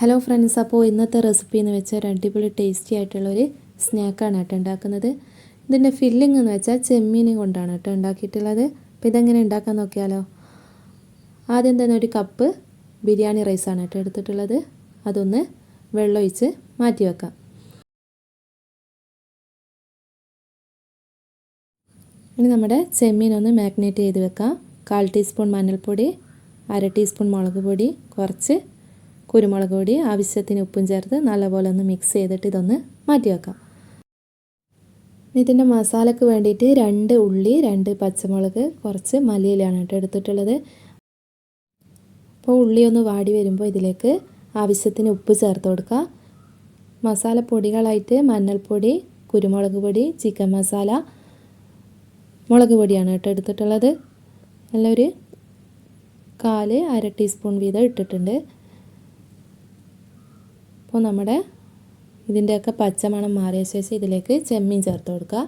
Hello friends അപ്പോൾ ഇന്നത്തെ recipe എന്ന് വെച്ചാൽ അടിപൊളി ടേസ്റ്റി ആയിട്ടുള്ളൊരു സ്നാക്കാണ് കേട്ടോ ഉണ്ടാക്കുന്നത്. ഇതിന്റെ ഫില്ലിംഗ് എന്ന് വെച്ചാൽ ചെമ്മീനും കൊണ്ടാണ് കേട്ടോ ഉണ്ടാക്കിയിട്ടുള്ളത്. അപ്പോൾ ഇതെങ്ങനെ ഉണ്ടാക്കാൻ നോക്കിയാലോ? ആദ്യം തന്നെ ഒരു കപ്പ് ബിരിയാണി റൈസാണ് കേട്ടോ എടുത്തിട്ടുള്ളത്. അതൊന്ന് വെള്ളമൊഴിച്ച് മാറ്റി വെക്കാം. ഇനി നമ്മുടെ ചെമ്മീൻ ഒന്ന് മാഗ്നേറ്റ് ചെയ്ത് വെക്കാം. കാൽ ടീസ്പൂൺ മഞ്ഞൾപ്പൊടി അര ടീസ്പൂൺ മുളക് പൊടി കുറച്ച് കുരുമുളക് പൊടി ആവശ്യത്തിന് ഉപ്പും ചേർത്ത് നല്ലപോലെ ഒന്ന് മിക്സ് ചെയ്തിട്ട് ഇതൊന്ന് മാറ്റി വെക്കാം ഇതിന്റെ മസാലയ്ക്ക് വേണ്ടിയിട്ട് രണ്ട് ഉള്ളി രണ്ട് പച്ചമുളക് കുറച്ച് മല്ലിയിലാണ് കേട്ടോ എടുത്തിട്ടുള്ളത്. അപ്പോൾ ഉള്ളി ഒന്ന് വാടി വരുമ്പോൾ ഇതിലേക്ക് ആവശ്യത്തിന് ഉപ്പ് ചേർത്ത് കൊടുക്കുക മസാലപ്പൊടികളായിട്ട് മഞ്ഞൾപ്പൊടി കുരുമുളക് പൊടി ചിക്കൻ മസാല മുളക് പൊടിയാണ് കേട്ടോ എടുത്തിട്ടുള്ളത്. നല്ലൊരു കാൽ അര ടീസ്പൂൺ വീതം ഇട്ടിട്ടുണ്ട്. അപ്പോൾ നമ്മുടെ ഇതിന്റെയൊക്കെ പച്ചമണം മാറിയ ശേഷം ഇതിലേക്ക് ചെമ്മീൻ ചേർത്ത് കൊടുക്കുക.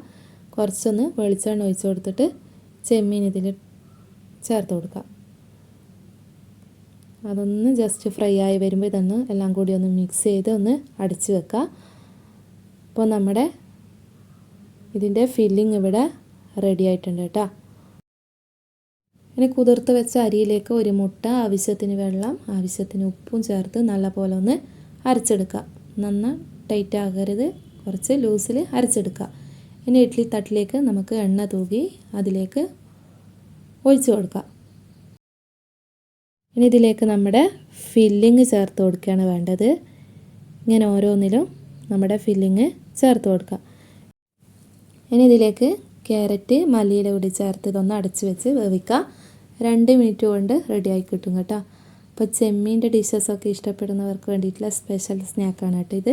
കുറച്ചൊന്ന് വെളിച്ചെണ്ണ ഒഴിച്ച് കൊടുത്തിട്ട് ചെമ്മീൻ ഇതിൽ ചേർത്ത് കൊടുക്കുക. അതൊന്ന് ജസ്റ്റ് ഫ്രൈ ആയി വരുമ്പോൾ ഇതൊന്ന് എല്ലാം കൂടി ഒന്ന് മിക്സ് ചെയ്ത് ഒന്ന് അടിച്ച് വെക്കുക. അപ്പോൾ നമ്മുടെ ഇതിന്റെ ഫില്ലിങ് ഇവിടെ റെഡി ആയിട്ടുണ്ട് കേട്ടോ. ഇനി കുതിർത്ത് വെച്ച അരിയിലേക്ക് ഒരു മുട്ട ആവശ്യത്തിന് വെള്ളം ആവശ്യത്തിന് ഉപ്പും ചേർത്ത് നല്ല പോലെ ഒന്ന് അരച്ചെടുക്കുക. നന്ന ടൈറ്റ് ആകരുത്. കുറച്ച് ലൂസിൽ അരച്ചെടുക്കുക. ഇനി ഇഡ്ഡലി തട്ടിലേക്ക് നമുക്ക് എണ്ണ തൂകി അതിലേക്ക് ഒഴിച്ചു കൊടുക്കുക. ഇനി ഇതിലേക്ക് നമ്മുടെ ഫില്ലിങ് ചേർത്ത് കൊടുക്കുകയാണ് വേണ്ടത്. ഇങ്ങനെ ഓരോന്നിലും നമ്മുടെ ഫില്ലിങ് ചേർത്ത് കൊടുക്കുക. ഇനി ഇതിലേക്ക് ക്യാരറ്റ് മല്ലിയില കൂടി ചേർത്ത് ഇതൊന്ന് അടച്ചു വെച്ച് വേവിക്കുക. രണ്ട് മിനിറ്റ് കൊണ്ട് റെഡിയായി കിട്ടും കേട്ടോ. അപ്പോൾ ചെമ്മീന്റെ ഡിഷസൊക്കെ ഇഷ്ടപ്പെടുന്നവർക്ക് വേണ്ടിയിട്ടുള്ള സ്പെഷ്യൽ സ്നാക്കാണ് കേട്ടോ ഇത്.